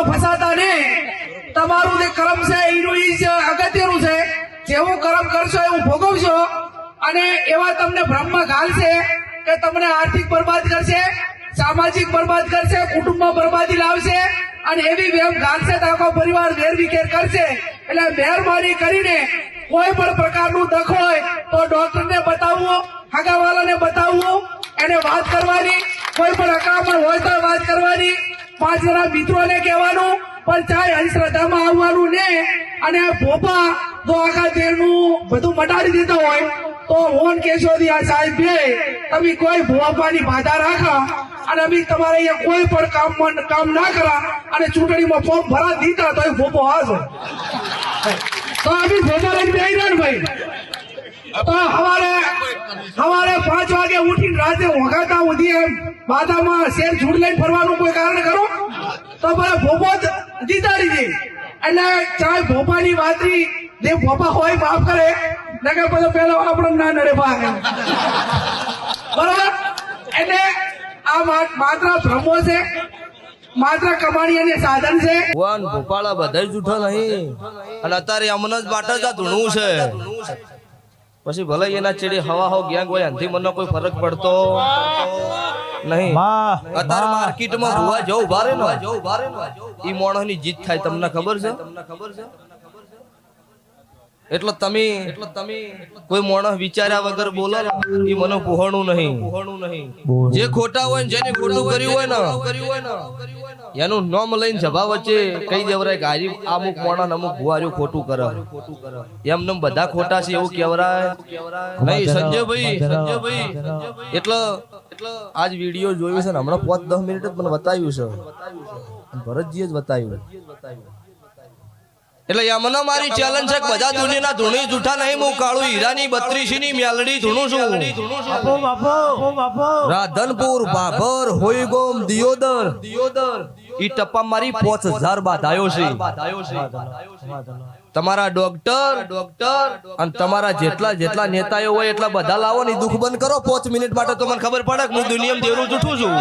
ભ્રમમાં ફસાતા ને, તમારું જે કર્મ છે, એનું ઈ જ અગત્યનું છે, જેવું કર્મ કરશો, એવું ભોગવશો, અને એવા તમને ભ્રમમાં ઘાલશે કે તમને આર્થિક બરબાદ કરશે, સામાજિક બરબાદ કરશે કુટુંબમાં બરબાદી લાવશે, અને એવી વેમ ઘાલશે તો આખો પરિવાર વેરવિખેર કરશે. એટલે મહેરબાની કરીને કોઈ પણ પ્રકારનું દખ હોય, તો ડોક્ટરને બતાવવું હગાવાલાને બતાવવું એને વાત કરવાની. કોઈ પણ અકામણ હોય તો વાત કરવાની. પાંચ જણા મિત્રોને કહેવાનું, પણ ચાહે અંધશ્રદ્ધામાં આવવાનું ને, અને ભોપા તો આખા દેહનું બધું મટાડી દેતા હોય, તો મોહન કેશોદી દિયા સાહેબ તમે કોઈ ભોપાની બાધા રાખા, અને અમે તમારે અહીંયા કોઈ પણ કામ કામ ના કરા, અને ચૂંટણીમાં ફોર્મ ભરા દીધા તો એ ભોપો હાજો તો અમે ભોપા લઈને બે રહ્યા ભાઈ. તો હવારે હવારે પાંચ વાગે ઉઠીને રાતે વગાતા ઉધી એમ. બાધામાં શેર છૂટ લઈને ફરવાનું કોઈ કારણ કરો તો ભલે ભોપો જીતાડી દે. એટલે ચાહે ભોપાની વાતરી, જે ભોપા હોય માફ કરે. નકર પછી પેલો આપણો ના નડે ભાગ. બરોબર? એટલે આ માત્ર ભ્રમો છે, માત્ર કમાણી અને સાધન છે. ભગવાન, ભોપાળા બધા જૂઠો નહીં. અને અત્યારે અમને જ માટે જ ધૂણું છે. પછી ભલે એના ચેડી હવા હો ગેંગ હોય, આનાથી મને કોઈ ફરક પડતો? નહીં. અત્યારે માર્કેટમાં જોવા જવું ભારે ને. ઈ માણસની જીત થાય તમને ખબર છે? તમને ખબર છે એટલે તમે એટલે તમે કોઈ માણસ વિચાર્યા વગર બોલો એ મને પોહણું નહીં. પોહણું નહીં જે ખોટા હોય ને જેને ખોટું કર્યું હોય ને કર્યું હોય ને એનું નામ લઈને સભા વચ્ચે કઈ દેવરાય કે અમુક મોણા અમુક ભુવાર્યું ખોટું કરે. એમ નેમ બધા ખોટા છે એવું કેવરાય નહીં સંજયભાઈ. સંજયભાઈ એટલે આજ વીડિયો જોયું છે ને હમણાં પાંચ દસ મિનિટ જ મને બતાવ્યું છે. અને ભરતજીએ જ બતાવ્યું. એટલે યમના મારી ચેલેન્જ છે બધા દુનિયાના ધૂણી જૂઠા નહીં હું કાળું હીરાની બત્રીસી ની મેલડી ધૂણું છું. રાધનપુર બાભર હોઈગોમ દિયોદર. દિયોદર. ઈ ટપ્પા મારી પોચ હજાર બાધાયો છે. તમારા ડોક્ટર ડોક્ટર અને તમારા જેટલા જેટલા નેતાઓ હોય એટલા બધા લાવો ને દુઃખ બંધ કરો. પોચ મિનિટ માટે તો મને ખબર પડે કે હું દુનિયામાં દેવરું જૂઠું છું.